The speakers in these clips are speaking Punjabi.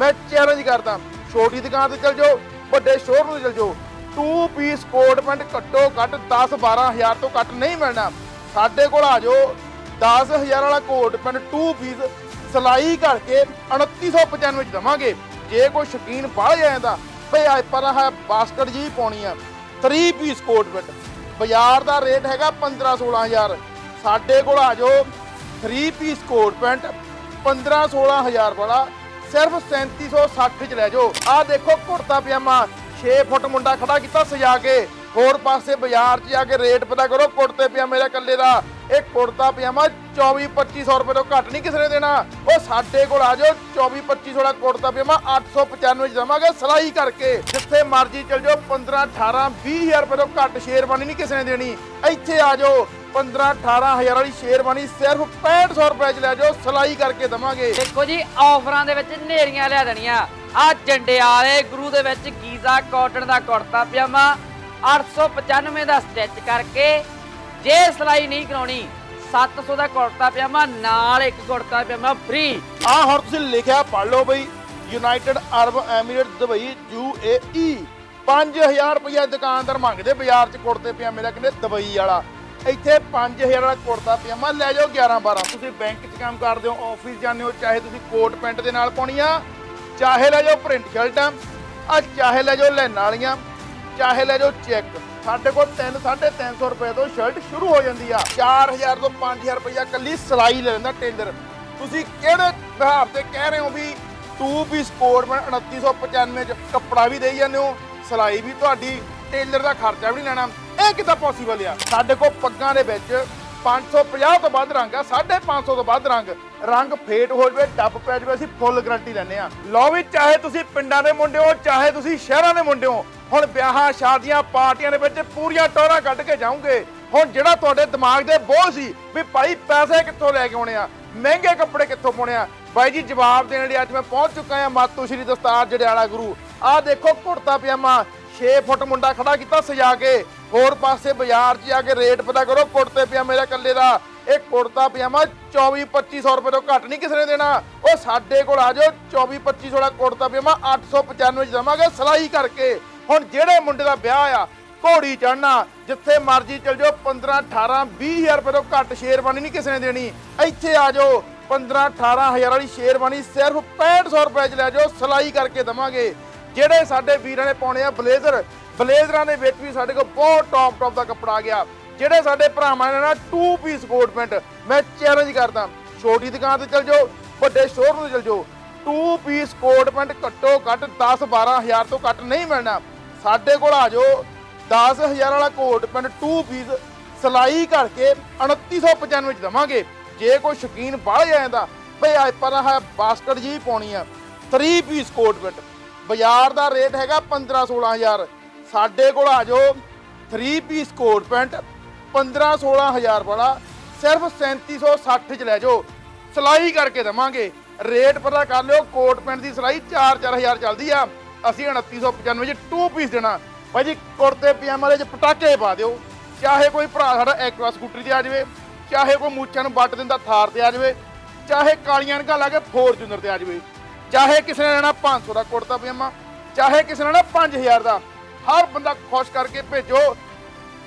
ਮੈਂ ਚੈਲੰਜ ਕਰਦਾ। ਛੋਟੀ ਦੁਕਾਨ ਤੇ ਚਲ ਜਾਓ, ਵੱਡੇ ਸ਼ੋਰੂਮ ਤੇ ਚਲ ਜਾਓ। ਟੂ ਪੀਸ ਕੋਟ ਪੈਂਟ ਘੱਟੋ ਘੱਟ 10 12000 ਤੋਂ ਘੱਟ ਨਹੀਂ ਮਿਲਣਾ। ਸਾਡੇ ਕੋਲ ਆ ਜਾਓ 10000 ਵਾਲਾ ਕੋਟ ਪੈਂਟ ਟੂ ਪੀਸ ਸਲਾਈ ਕਰਕੇ 2995 ਚ ਦਵਾਂਗੇ। ਜੇ ਕੋਈ ਸ਼ੌਕੀਨ ਬਾਹਰ ਜਾਂਦਾ, ਭਈ ਆ ਪਰ ਹੈ ਬਾਸਕਟ ਜੀ ਪਾਉਣੀ ਆ। 3 ਪੀਸ ਕੋਟ ਪੈਂਟ ਬਾਜ਼ਾਰ ਦਾ ਰੇਟ ਹੈਗਾ 15 16000 ਸਾਡੇ ਕੋਲ ਆ ਜਾਓ 3 ਪੀਸ ਕੋਟ ਪੈਂਟ 15 16000 ਵਾਲਾ ਸਿਰਫ 3760 ਚ ਲੈ ਜਾਓ। ਆਹ ਦੇਖੋ, ਕੁੜਤਾ ਪਜਾਮਾ। 6 ਫੁੱਟ ਮੁੰਡਾ ਖੜਾ ਕੀਤਾ ਸਜਾ ਕੇ। ਹੋਰ ਪਾਸੇ ਬਾਜ਼ਾਰ 'ਚ ਜਾ ਕੇ ਰੇਟ ਪਤਾ ਕਰੋ, ਕੁੜਤੇ ਪਜਾਮੇ ਦਾ ਇਕੱਲੇ ਦਾ। ਇਹ ਕੁੜਤਾ ਪਜਾਮਾ 24 2500 ਰੁਪਏ ਤੋਂ ਘੱਟ ਨਹੀਂ ਕਿਸੇ ਨੇ ਦੇਣਾ। ਉਹ ਸਾਡੇ ਕੋਲ ਆ ਜਾਓ 24 2500 ਦਾ ਕੁੜਤਾ ਪਜਾਮਾ 895 ਚ ਦਵਾਂਗੇ ਸਲਾਈ ਕਰਕੇ। ਜਿੱਥੇ ਮਰਜ਼ੀ ਚਲ ਜਾਓ 15 18 20000 ਰੁਪਏ ਤੋਂ ਘੱਟ ਸ਼ੇਰਵਾਨੀ ਨਹੀਂ ਕਿਸੇ ਨੇ ਦੇਣੀ। ਇੱਥੇ ਆ ਜਾਓ 15 18000 ਵਾਲੀ ਸ਼ੇਰਵਾਨੀ ਸਿਰਫ 6500 ਰੁਪਏ ਚ ਲੈ ਜਾਓ ਸਲਾਈ ਕਰਕੇ ਦਵਾਂਗੇ। ਦੇਖੋ ਜੀ ਆਫਰਾਂ ਦੇ ਵਿੱਚ ਨੇਰੀਆਂ ਲਿਆ ਦੇਣੀਆਂ। ਆ ਜੰਡਿਆਲੇ ਗੁਰੂ ਦੇ ਵਿੱਚ ਗੀਜ਼ਾ ਕਾਟਨ ਦਾ ਕੁੜਤਾ ਪਜਾਮਾ 895 ਦਾ ਸਟਿਚ ਕਰਕੇ ਜੇ ਸਲਾਈ ਨਹੀਂ ਕਰਾਉਣੀ 700 ਦਾ ਕੁੜਤਾ ਪਜਾਮਾ ਨਾਲ ਇੱਕ ਕੁੜਤਾ ਪਜਾਮਾ ਫ੍ਰੀ ਆ ਹੁਣ ਤੁਸੀਂ ਲਿਖਿਆ ਪੜ੍ਹ ਲਓ ਬਈ United Arab Emirate Dubai UAE 5000 ਰੁਪਇਆ ਦੁਕਾਨਦਾਰ ਮੰਗਦੇ ਬਾਜ਼ਾਰ 'ਚ ਕੁੜਤੇ ਪਜਾਮੇ ਦਾ ਕਹਿੰਦੇ ਦੁਬਈ ਵਾਲਾ। ਇੱਥੇ 5000 ਵਾਲਾ ਕੁੜਤਾ ਪਜਾਮਾ ਲੈ ਜਾਓ 11 12 ਤੁਸੀਂ ਬੈਂਕ 'ਚ ਕੰਮ ਕਰਦੇ ਹੋ ਆਫਿਸ ਜਾਂਦੇ ਹੋ, ਚਾਹੇ ਤੁਸੀਂ ਕੋਟ ਪੈਂਟ ਦੇ ਨਾਲ ਪਾਉਣੀ ਆ, ਚਾਹੇ ਲੈ ਜਾਓ ਪ੍ਰਿੰਟ ਸ਼ਰਟਾਂ ਆ ਚਾਹੇ ਲੈ ਜਾਓ ਲੈਣ ਵਾਲੀਆਂ, ਚਾਹੇ ਲੈ ਜਾਓ ਚੈੱਕ ਸਾਡੇ ਕੋਲ 3 350 ਰੁਪਏ ਤੋਂ ਸ਼ਰਟ ਸ਼ੁਰੂ ਹੋ ਜਾਂਦੀ ਆ। 4000 ਤੋਂ 5000 ਰੁਪਇਆ ਕੱਲੀ ਸਿਲਾਈ ਲੈ ਲੈਂਦਾ ਟੇਲਰ। ਤੁਸੀਂ ਕਿਹੜੇ ਹਿਸਾਬ ਤੇ ਕਹਿ ਰਹੇ ਹੋ ਵੀ 2 ਪੀਸ ਕੋਟ ਮੈਂ 2995 ਚ ਕੱਪੜਾ ਵੀ ਦੇਈ ਜਾਂਦੇ ਹੋ, ਸਿਲਾਈ ਵੀ ਤੁਹਾਡੀ, ਟੇਲਰ ਦਾ ਖਰਚਾ ਵੀ ਨਹੀਂ ਲੈਣਾ। ਇਹ ਕਿੱਦਾਂ ਪੋਸੀਬਲ ਆ? ਸਾਡੇ ਕੋਲ ਪੱਗਾਂ ਦੇ ਵਿੱਚ 550 ਤੋਂ ਵੱਧ ਰੰਗ ਆ 550 ਤੋਂ ਵੱਧ ਰੰਗ। ਰੰਗ ਫੇਟ ਹੋ ਜਵੇ ਡੱਬ ਪੈ ਜਵੇ, ਅਸੀਂ ਫੁੱਲ ਗਾਰੰਟੀ ਲੈਂਦੇ ਆ ਲਓ ਵੀ, ਚਾਹੇ ਤੁਸੀਂ ਪਿੰਡਾਂ ਦੇ ਮੁੰਡੇ ਹੋ, ਚਾਹੇ ਤੁਸੀਂ ਸ਼ਹਿਰਾਂ ਦੇ ਮੁੰਡੇ ਹੋ, ਹੁਣ ਵਿਆਹਾਂ, ਸ਼ਾਦੀਆਂ, ਪਾਰਟੀਆਂ ਦੇ ਵਿੱਚ ਪੂਰੀਆਂ ਟੋਰਾਂ ਕੱਢ ਕੇ ਜਾਓਗੇ। ਹੁਣ ਜਿਹੜਾ ਤੁਹਾਡੇ ਦਿਮਾਗ ਦੇ ਬੋਝ ਸੀ ਵੀ ਭਾਈ ਪੈਸੇ ਕਿੱਥੋਂ ਲੈ ਕੇ ਆਉਣੇ ਆ, ਮਹਿੰਗੇ ਕੱਪੜੇ ਕਿੱਥੋਂ ਪਾਉਣੇ ਆ, ਬਾਈ ਜੀ, ਜਵਾਬ ਦੇਣ ਲਈ ਅੱਜ ਮੈਂ ਪਹੁੰਚ ਚੁੱਕਾ ਹਾਂ ਮਾਤੂ ਸ਼੍ਰੀ ਦਸਤਾਰ ਜੜਿਆਲਾ ਗੁਰੂ। ਆਹ ਦੇਖੋ ਕੁੜਤਾ ਪਜਾਮਾ 6 ਫੁੱਟ ਮੁੰਡਾ ਖੜਾ ਕੀਤਾ ਸਜਾ ਕੇ। ਹੋਰ ਪਾਸੇ ਬਾਜ਼ਾਰ 'ਚ ਜਾ ਕੇ ਰੇਟ ਪਤਾ ਕਰੋ, ਕੁੜਤੇ ਪਜਾਮੇ ਦਾ ਇਕੱਲੇ ਦਾ। ਇਹ ਕੁੜਤਾ ਪਜਾਮਾ 24 2500 ਰੁਪਏ ਤੋਂ ਘੱਟ ਨਹੀਂ ਕਿਸੇ ਨੇ ਦੇਣਾ। ਉਹ ਸਾਡੇ ਕੋਲ ਆ ਜਾਓ 24 2500 ਵਾਲਾ ਕੁੜਤਾ ਪਜਾਮਾ 895 ਚ ਦਵਾਂਗੇ, ਸਲਾਈ ਕਰਕੇ। ਹੁਣ ਜਿਹੜੇ ਮੁੰਡੇ ਦਾ ਵਿਆਹ ਆ, ਘੋੜੀ ਚੜਨਾ ਜਿੱਥੇ ਮਰਜ਼ੀ ਚਲ ਜਾਓ 15 18 20000 ਰੁਪਏ ਤੋਂ ਘੱਟ ਸ਼ੇਰਵਾਨੀ ਨਹੀਂ ਕਿਸੇ ਨੇ ਦੇਣੀ। ਇੱਥੇ ਆ ਜਾਓ 15 18000 ਵਾਲੀ ਸ਼ੇਰਵਾਨੀ ਸਿਰਫ 6500 ਰੁਪਏ ਚ ਲੈ ਜਾਓ, ਸਲਾਈ ਕਰਕੇ ਦਵਾਂਗੇ। ਜਿਹੜੇ ਸਾਡੇ ਵੀਰਾਂ ਨੇ ਪਾਉਣੇ ਆ ਬਲੇਜ਼ਰ, ਬਲੇਜ਼ਰਾਂ ਦੇ ਵਿੱਚ ਵੀ ਸਾਡੇ ਕੋਲ ਬਹੁਤ ਟੌਪ ਟੌਪ ਦਾ ਕੱਪੜਾ ਆ ਗਿਆ। ਜਿਹੜੇ ਸਾਡੇ ਭਰਾਵਾਂ ਨੇ ਨਾ 2 ਪੀਸ ਕੋਟ ਪੈਂਟ ਮੈਂ ਚੈਲੰਜ ਕਰਦਾ, ਛੋਟੀ ਦੁਕਾਨ ਤੇ ਚਲ ਜਾਓ, ਵੱਡੇ ਸ਼ੋਰੂਮ ਤੇ ਚਲ ਜਾਓ 2 ਪੀਸ ਕੋਟ ਪੈਂਟ ਘੱਟੋ ਘੱਟ 10 12000 ਤੋਂ ਘੱਟ ਨਹੀਂ ਮਿਲਣਾ। ਸਾਡੇ ਕੋਲ ਆ ਜਾਓ 10000 ਵਾਲਾ ਕੋਟ ਪੈਂਟ 2 ਪੀਸ ਸਲਾਈ ਕਰਕੇ 2995 ਚ ਦਵਾਂਗੇ। ਜੇ ਕੋਈ ਸ਼ੌਕੀਨ ਬਾਹਰ ਜਾਂਦਾ ਭਈ ਆ ਆਹ ਬਾਸਕਟ ਜੀ ਪਾਉਣੀ ਆ 3 ਪੀਸ ਕੋਟ ਪੈਂਟ ਬਾਜ਼ਾਰ ਦਾ ਰੇਟ ਹੈਗਾ 15 16000 ਸਾਡੇ ਕੋਲ ਆ ਜਾਓ 3 ਪੀਸ ਕੋਟ ਪੈਂਟ 15 16000 ਵਾਲਾ, ਸਿਰਫ 3760 ਚ ਲੈ ਜਾਓ। ਸਲਾਈ ਕਰਕੇ ਦਵਾਂਗੇ। ਰੇਟ ਪਤਾ ਕਰ ਲਿਓ ਕੋਟ ਪੈਂਟ ਦੀ ਸਲਾਈ 4-4000 ਚੱਲਦੀ ਆ। ਅਸੀਂ 2995 ਚ 2 ਪੀਸ ਦੇਣਾ। ਭਾਈ ਜੀ ਕੁੜਤੇ, ਪਜਾਮੇ ਚ ਪਟਾਕੇ ਪਾ ਦਿਓ। ਚਾਹੇ ਕੋਈ ਭਰਾ ਸਾਡਾ ਐਕਵਾ ਸਕੂਟਰੀ ਤੇ ਆ ਜਾਵੇ, ਚਾਹੇ ਕੋਈ ਮੂਛਾਂ ਨੂੰ ਵੱਟ ਦਿੰਦਾ ਥਾਰ ਤੇ ਆ ਜਾਵੇ, ਚਾਹੇ ਕਾਲੀਆਂ ਅਣਕਾਂ ਲਾ ਕੇ ਫੋਰਚੂਨਰ ਤੇ ਆ ਜਾਵੇ। ਚਾਹੇ ਕਿਸੇ ਨੇ ਲੈਣਾ 500 ਦਾ ਕੁੜਤਾ ਪਜਾਮਾ, ਚਾਹੇ ਕਿਸੇ ਨੇ ਲੈਣਾ 5000 ਦਾ, ਹਰ ਬੰਦਾ ਖੁਸ਼ ਕਰਕੇ ਭੇਜੋ।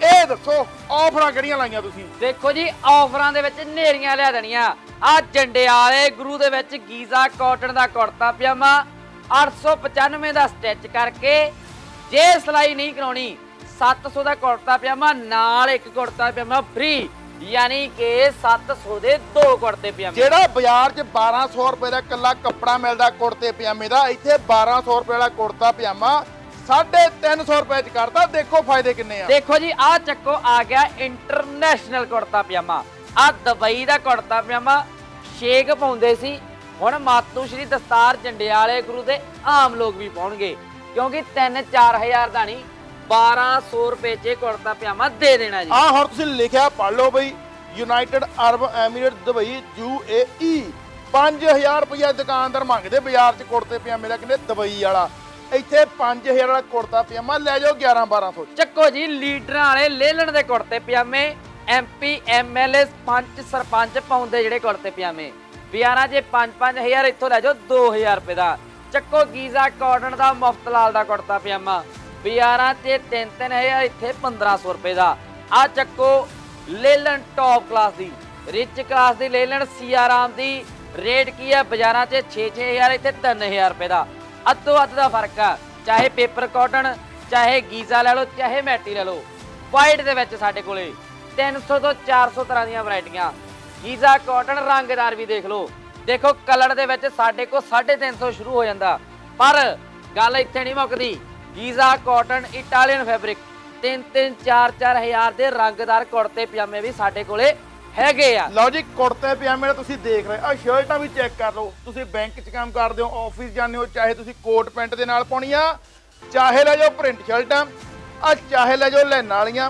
ਇਹ ਦੱਸੋ, ਆਫਰਾਂ ਕਿਹੜੀਆਂ ਲਾਈਆਂ ਤੁਸੀਂ? ਦੇਖੋ ਜੀ, ਆਫਰਾਂ ਦੇ ਵਿੱਚ ਨੇਰੀਆਂ ਲਿਆ ਦੇਣੀਆਂ। ਆ ਜੰਡਿਆਲੇ ਗੁਰੂ ਦੇ ਵਿੱਚ ਗੀਜ਼ਾ ਕਾਟਨ ਦਾ ਕੁੜਤਾ ਪਜਾਮਾ 895 ਦਾ ਸਟਿਚ ਕਰਕੇ, ਜੇ ਸਲਾਈ ਨਹੀਂ ਕਰਾਉਣੀ 700 ਦਾ ਕੁੜਤਾ ਪਜਾਮਾ, ਨਾਲ ਇੱਕ ਕੁੜਤਾ ਪਜਾਮਾ ਫ੍ਰੀ। ਯਾਨੀ ਕਿ 700 ਦੇ ਦੋ ਕੁੜਤੇ ਪਜਾਮੇ। ਜਿਹੜਾ ਬਾਜ਼ਾਰ 'ਚ 1200 ਰੁਪਏ ਦਾ ਇਕੱਲਾ ਕੱਪੜਾ ਮਿਲਦਾ ਕੁੜਤੇ ਪਜਾਮੇ ਦਾ ਇੱਥੇ 1200 ਰੁਪਏ ਵਾਲਾ ਕੁੜਤਾ ਪਜਾਮਾ 350 ਰੁਪਏ 'ਚ ਕਰਦਾ ਦੇਖੋ ਫਾਇਦੇ ਕਿੰਨੇ ਆ। ਦੇਖੋ ਜੀ ਆ ਚੱਕੋ ਆ ਗਿਆ ਇੰਟਰਨੈਸ਼ਨਲ ਕੁੜਤਾ ਪਜਾਮਾ। ਆ ਦੁਬਈ ਦਾ ਕੁੜਤਾ ਪਜਾਮਾ ਸ਼ੇਕ ਪਾਉਂਦੇ ਸੀ। ਹੁਣ ਮਾਤੂ ਸ਼੍ਰੀ ਦਸਤਾਰ ਜੰਡਿਆਲੇ ਗੁਰੂ ਦੇ ਆਮ ਲੋਕ ਵੀ ਪਾਉਣਗੇ। ਕਿਉਂਕਿ 3-4000 ਦਾ ਨਹੀਂ 1200 ਰੁਪਏ 'ਚ ਕੁੜਤਾ ਪਜਾਮਾ ਦੇ ਦੇਣਾ ਜੀ। ਆ ਹੁਣ ਤੁਸੀਂ ਲਿਖਿਆ ਪੜ੍ਹ ਲਓ ਬਈ। United Arab Emirate Dubai UAE 5000 ਰੁਪਇਆ ਦੁਕਾਨਦਾਰ ਮੰਗਦੇ ਬਾਜ਼ਾਰ 'ਚ ਕੁੜਤੇ ਪਜਾਮੇ ਦਾ ਕਹਿੰਦੇ ਦੁਬਈ ਵਾਲਾ। ਇੱਥੇ 5000 ਵਾਲਾ ਕੁੜਤਾ ਪਜਾਮਾ ਲੈ ਜਾਓ 11 1200 ਚੱਕੋ ਜੀ ਲੀਡਰਾਂ ਵਾਲੇ ਲੇਲਣ ਦੇ ਕੁੜਤੇ ਪਜਾਮੇ। ਐਮਪੀ ਐਮਐਲਏ ਪੰਚ ਸਰਪੰਚ ਪਾਉਂਦੇ ਜਿਹੜੇ ਕੁੜਤੇ ਪਜਾਮੇ। ਵਿਆਰਾਂ ਜੇ 5-5000 ਇੱਥੋਂ ਲੈ ਜਾਓ 2000 ਰੁਪਏ ਦਾ। ਚੱਕੋ ਗੀਜ਼ਾ ਕਾਟਨ ਦਾ ਮੁਫਤ ਲਾਲ ਦਾ ਕੁੜਤਾ ਪਜਾਮਾ। ਬਾਜ਼ਾਰਾਂ 'ਚ 3-3000 ਇੱਥੇ 1500 ਰੁਪਏ ਦਾ। ਆ ਚੱਕੋ ਲੇਲਨ ਟੌਪ ਕਲਾਸ ਦੀ ਰਿਚ ਕਲਾਸ ਦੀ ਲੇਲਨ ਸੀਆਰਾਮ ਦੀ ਰੇਟ ਕੀ ਹੈ? ਬਾਜ਼ਾਰਾਂ 'ਚ 6-6000 ਇੱਥੇ 3000 ਰੁਪਏ ਦਾ। ਅੱਧੋ ਅੱਧ ਦਾ ਫ਼ਰਕ ਆ, ਚਾਹੇ ਪੇਪਰ ਕਾਟਨ ਚਾਹੇ ਗੀਜ਼ਾ ਲੈ ਲਓ, ਚਾਹੇ ਮੈਟੀ ਲੈ ਲਓ। ਵਾਈਟ ਦੇ ਵਿੱਚ ਸਾਡੇ ਕੋਲੇ 300 ਤੋਂ 400 ਤਰ੍ਹਾਂ ਦੀਆਂ ਵੈਰਾਈਟੀਆਂ ਗੀਜ਼ਾ ਕਾਟਨ ਰੰਗਦਾਰ ਵੀ ਦੇਖ ਲਓ। ਦੇਖੋ ਕਲਰ ਦੇ ਵਿੱਚ ਸਾਡੇ ਕੋਲ 350 ਸ਼ੁਰੂ ਹੋ ਜਾਂਦਾ। ਪਰ ਗੱਲ ਇੱਥੇ ਨਹੀਂ ਮੁੱਕਦੀ। Giza cotton Italian fabric. 3-3 4-4 ਹਜ਼ਾਰ ਦੇ ਰੰਗਦਾਰ ਕੁੜਤੇ ਪਜਾਮੇ ਵੀ ਸਾਡੇ ਕੋਲੇ ਹੈਗੇ ਆ। ਲਓ ਜੀ, ਕੁੜਤੇ ਪਜਾਮੇ ਤੁਸੀਂ ਦੇਖ ਰਹੇ ਆ ਸ਼ਰਟਾਂ ਵੀ ਚੈੱਕ ਕਰ ਲਓ। ਤੁਸੀਂ ਬੈਂਕ 'ਚ ਕੰਮ ਕਰਦੇ ਹੋ ਆਫਿਸ ਜਾਂਦੇ ਹੋ, ਚਾਹੇ ਤੁਸੀਂ ਕੋਟ ਪੈਂਟ ਦੇ ਨਾਲ ਪਾਉਣੀਆਂ ਚਾਹੇ ਲੈ ਜਾਓ ਪ੍ਰਿੰਟ ਸ਼ਰਟਾਂ ਆ ਚਾਹੇ ਲੈ ਜਾਓ ਲੈਣ ਵਾਲੀਆਂ,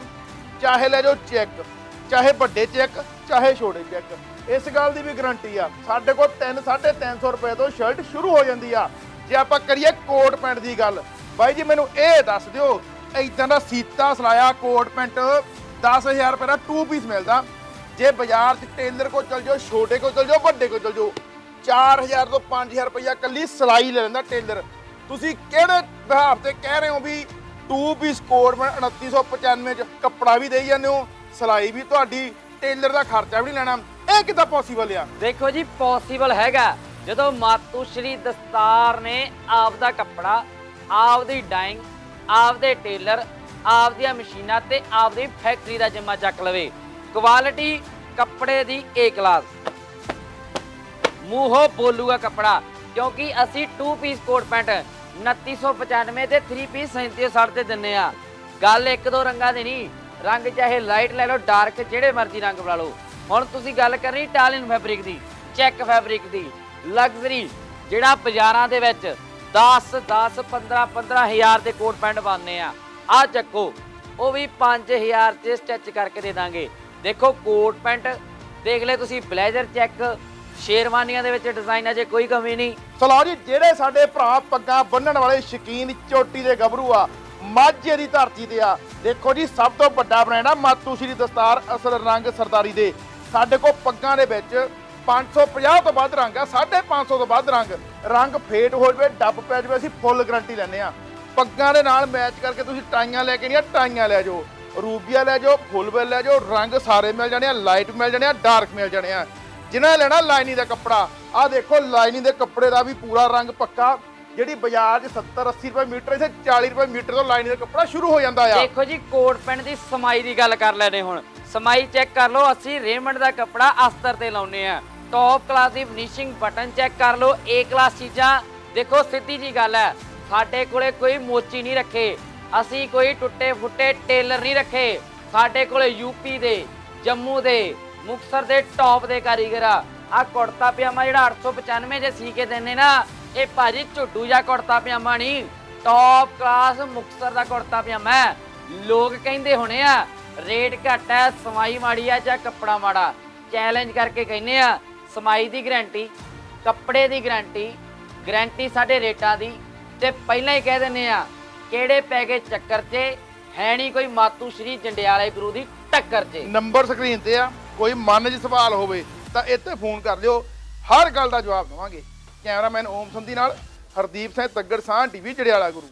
ਚਾਹੇ ਲੈ ਜਾਓ ਚੈੱਕ ਚਾਹੇ ਵੱਡੇ ਚੈੱਕ ਚਾਹੇ ਛੋਟੇ ਚੈੱਕ ਇਸ ਗੱਲ ਦੀ ਵੀ ਗਰੰਟੀ ਆ। ਸਾਡੇ ਕੋਲ 3 350 ਰੁਪਏ ਤੋਂ ਸ਼ਰਟ ਸ਼ੁਰੂ ਹੋ ਜਾਂਦੀ ਆ। ਜੇ ਆਪਾਂ ਕਰੀਏ ਕੋਟ ਪੈਂਟ ਦੀ ਗੱਲ ਬਾਈ ਜੀ, ਮੈਨੂੰ ਇਹ ਦੱਸ ਦਿਓ ਇਦਾਂ ਦਾ ਸੀਤਾ ਸਲਾਇਆ ਕੋਟ ਪੈਂਟ 10000 ਰੁਪਏ ਦਾ 2 ਪੀਸ ਮਿਲਦਾ। ਜੇ ਬਾਜ਼ਾਰ 'ਚ ਟੇਲਰ ਕੋਲ ਚਲ ਜਾਓ, ਛੋਟੇ ਕੋਲ ਚਲ ਜਾਓ, ਵੱਡੇ ਕੋਲ ਚਲ ਜਾਓ 4000 ਤੋਂ 5000 ਰੁਪਇਆ ਕੱਲੀ ਸਿਲਾਈ ਲੈ ਲੈਂਦਾ ਟੇਲਰ ਤੁਸੀਂ ਕਿਹੜੇ ਬਿਹਾਰ ਤੇ ਕਹਿ ਰਹੇ ਹੋ ਵੀ 2 ਪੀਸ ਕੋਟ ਮੈਂ 2995 ਚ ਕੱਪੜਾ ਵੀ ਦੇਈ ਜਾਂਦੇ ਹੋ, ਸਿਲਾਈ ਵੀ ਤੁਹਾਡੀ ਟੇਲਰ ਦਾ ਖਰਚਾ ਵੀ ਨਹੀਂ ਲੈਣਾ। ਇਹ ਕਿੱਦਾਂ ਪੋਸੀਬਲ ਆ? ਦੇਖੋ ਜੀ ਪੋਸੀਬਲ ਹੈਗਾ। ਜਦੋਂ ਮਾਤੂ ਸ਼੍ਰੀ ਦਸਤਾਰ ਨੇ ਆਪ ਦਾ ਕੱਪੜਾ ਆਪਦੀ ਡਾਈਂਗ ਆਪ ਦੇ ਟੇਲਰ ਆਪ ਮਸ਼ੀਨਾਂ ਤੇ ਆਪ ਦੀ ਫੈਕਟਰੀ ਦਾ ਜਿੰਮਾ ਚੱਕ ਲਵੇ। ਕੁਆਲਿਟੀ ਕੱਪੜੇ ਦੀ ਏ ਕਲਾਸ ਮੂੰਹੋਂ ਬੋਲੂਗਾ ਕੱਪੜਾ, ਕਿਉਂਕਿ ਅਸੀਂ 2 ਪੀਸ ਕੋਟ ਪੈਂਟ 2995 ਤੇ 3 ਪੀਸ 3760 ਤੇ ਦਿੰਨੇ ਆ। ਗੱਲ ਇੱਕ ਦੋ ਰੰਗਾਂ ਦੀ ਨਹੀਂ, ਰੰਗ ਚਾਹੇ ਲਾਈਟ ਲੈ ਲਓ ਡਾਰਕ ਜਿਹੜੇ ਮਰਜ਼ੀ ਰੰਗ ਬਣਾ ਲਓ। ਹੁਣ ਤੁਸੀਂ ਗੱਲ ਕਰਨੀ ਇਟਾਲੀਅਨ ਫੈਬਰਿਕ ਦੀ ਚੈੱਕ ਫੈਬਰਿਕ ਦੀ ਲਗਜ਼ਰੀ ਜਿਹੜਾ ਬਾਜ਼ਾਰਾਂ ਦੇ ਵਿੱਚ 10 10 15 15 ਹਜ਼ਾਰ ਦੇ ਕੋਟ ਪੈਂਟ ਬਣਨੇ ਆ। ਆ ਚੱਕੋ, ਉਹ ਵੀ 5000 ਚ ਸਟਿਚ ਕਰਕੇ ਦੇ ਦਾਂਗੇ। ਦੇਖੋ ਕੋਟ ਪੈਂਟ, ਦੇਖ ਲੈ ਤੁਸੀਂ, ਬਲੇਜ਼ਰ ਚੈੱਕ, ਸ਼ੇਰਵਾਨੀਆਂ ਦੇ ਵਿੱਚ ਡਿਜ਼ਾਈਨ ਅਜੇ ਕੋਈ ਕਮੀ ਨਹੀਂ। ਸਲਾਹ ਜੀ, ਜਿਹੜੇ ਸਾਡੇ ਭਰਾ ਪੱਗਾਂ ਬੰਨਣ ਵਾਲੇ ਸ਼ਕੀਨ ਚੋਟੀ ਦੇ ਗੱਭਰੂ ਆ, ਮਾਝੇ ਦੀ ਧਰਤੀ ਤੇ ਆ। ਦੇਖੋ ਜੀ, ਸਭ ਤੋਂ ਵੱਡਾ ਬ੍ਰਾਂਡ ਆ ਮਾਤੂ ਸ਼੍ਰੀ ਦਸਤਾਰ ਅਸਲ ਰੰਗ ਸਰਦਾਰੀ ਦੇ। ਸਾਡੇ ਕੋਲ ਪੱਗਾਂ ਦੇ ਵਿੱਚ 550 ਤੋਂ ਵੱਧ ਰੰਗ ਆ 550 ਤੋਂ ਵੱਧ ਰੰਗ। ਰੰਗ ਫੇਟ ਹੋ ਜਵੇ, ਡੱਬ ਪੈ ਜਵੇ, ਅਸੀਂ ਫੁੱਲ ਗਾਰੰਟੀ ਲੈਂਦੇ ਆ ਪੱਗਾਂ ਦੇ ਨਾਲ ਮੈਚ ਕਰਕੇ ਤੁਸੀਂ ਟਾਈਆਂ ਲੈ ਕੇ ਨਹੀਂ ਟਾਈਆਂ ਲੈ ਜਾਓ। ਰੂਬੀਆ ਲੈ ਜਾਓ, ਫੁੱਲ ਲੈ ਜਾਓ, ਰੰਗ ਸਾਰੇ ਮਿਲ ਜਾਣੇ ਆ ਲਾਈਟ ਮਿਲ ਜਾਣੇ ਆ ਡਾਰਕ ਮਿਲ ਜਾਣੇ ਆ। ਜਿਨ੍ਹਾਂ ਲੈਣਾ ਲਾਈਨਿੰਗ ਦਾ ਕੱਪੜਾ, ਆਹ ਦੇਖੋ ਲਾਈਨਿੰਗ ਦੇ ਕੱਪੜੇ ਦਾ ਵੀ ਪੂਰਾ ਰੰਗ ਪੱਕਾ। ਜਿਹੜੀ ਬਾਜ਼ਾਰ 'ਚ 70 80 ਰੁਪਏ ਮੀਟਰ, ਇੱਥੇ 40 ਰੁਪਏ ਮੀਟਰ ਤੋਂ ਲਾਈਨਿੰਗ ਦਾ ਕੱਪੜਾ ਸ਼ੁਰੂ ਹੋ ਜਾਂਦਾ ਆ। ਦੇਖੋ ਜੀ, ਕੋਟ ਪੈਂਟ ਦੀ ਸਮਾਈ ਦੀ ਗੱਲ ਕਰ ਲੈਨੇ ਹੁਣ। ਸਮਾਈ ਚੈੱਕ ਕਰ ਲਓ, ਅਸੀਂ ਰੇਮੰਡ ਦਾ ਕੱਪੜਾ ਅਸਤਰ ਤੇ ਲਾਉਨੇ ਆ ਟੌਪ ਕਲਾਸ ਦੀ ਫਿਨਿਸ਼ਿੰਗ ਬਟਨ ਚੈੱਕ ਕਰ ਲਓ। ਏ ਕਲਾਸ ਚੀਜ਼ਾਂ, ਦੇਖੋ, ਸਿੱਧੀ ਜੀ ਗੱਲ ਹੈ। ਸਾਡੇ ਕੋਲੇ ਕੋਈ ਮੋਚੀ ਨਹੀਂ ਰੱਖੇ। ਅਸੀਂ ਕੋਈ ਟੁੱਟੇ ਫੁੱਟੇ ਟੇਲਰ ਨਹੀਂ ਰੱਖੇ। ਸਾਡੇ ਕੋਲੇ ਯੂਪੀ ਦੇ, ਜੰਮੂ ਦੇ, ਮੁਕਤਸਰ ਦੇ ਟੌਪ ਦੇ ਕਾਰੀਗਰ ਆ। ਆ ਕੁੜਤਾ ਪਜਾਮਾ ਜਿਹੜਾ 895 ਜੇ ਸੀ ਕੇ ਦਿੰਦੇ ਨਾ, ਇਹ ਭਾਜੀ ਝੁੱਡੂ ਜਾਂ ਕੁੜਤਾ ਪਜਾਮਾ ਨਹੀਂ। ਟੌਪ ਕਲਾਸ ਮੁਕਤਸਰ ਦਾ ਕੁੜਤਾ ਪਜਾਮਾ ਹੈ। ਲੋਕ ਕਹਿੰਦੇ ਹੋਣੇ ਆ, ਰੇਟ ਘੱਟ ਹੈ ਸਮਾਈ ਮਾੜੀ ਆ ਜਾਂ ਕੱਪੜਾ ਮਾੜਾ। ਚੈਲੰਜ ਕਰਕੇ ਕਹਿੰਦੇ ਆ ਸਮਾਈ ਦੀ ਗਾਰੰਟੀ, ਕੱਪੜੇ ਦੀ ਗਾਰੰਟੀ ਗਾਰੰਟੀ ਸਾਡੇ ਰੇਟਾਂ ਦੀ। ਤੇ ਪਹਿਲਾਂ ਹੀ ਕਹਿ ਦਿੰਦੇ ਆ ਕਿਹੜੇ ਪੈ ਗਏ ਚੱਕਰ 'ਚ, ਹੈ ਨਹੀਂ ਕੋਈ ਮਾਤੂ ਸ਼੍ਰੀ ਜੰਡਿਆਲੇ ਗੁਰੂ ਦੀ ਟੱਕਰ 'ਚ। ਨੰਬਰ ਸਕਰੀਨ ਤੇ ਆ, ਕੋਈ ਮਨ 'ਚ ਸਵਾਲ ਹੋਵੇ, ਤਾਂ ਇੱਥੇ ਫੋਨ ਕਰ ਲਿਓ ਹਰ ਗੱਲ ਦਾ ਜਵਾਬ ਦੇਵਾਂਗੇ। ਕੈਮਰਾਮੈਨ ਓਮ ਸੰਧੀ ਨਾਲ ਹਰਦੀਪ ਸਿੰਘ ਤੱਗੜ ਸਾਹ ਟੀਵੀ ਜੜਿਆਲਾ ਗੁਰੂ।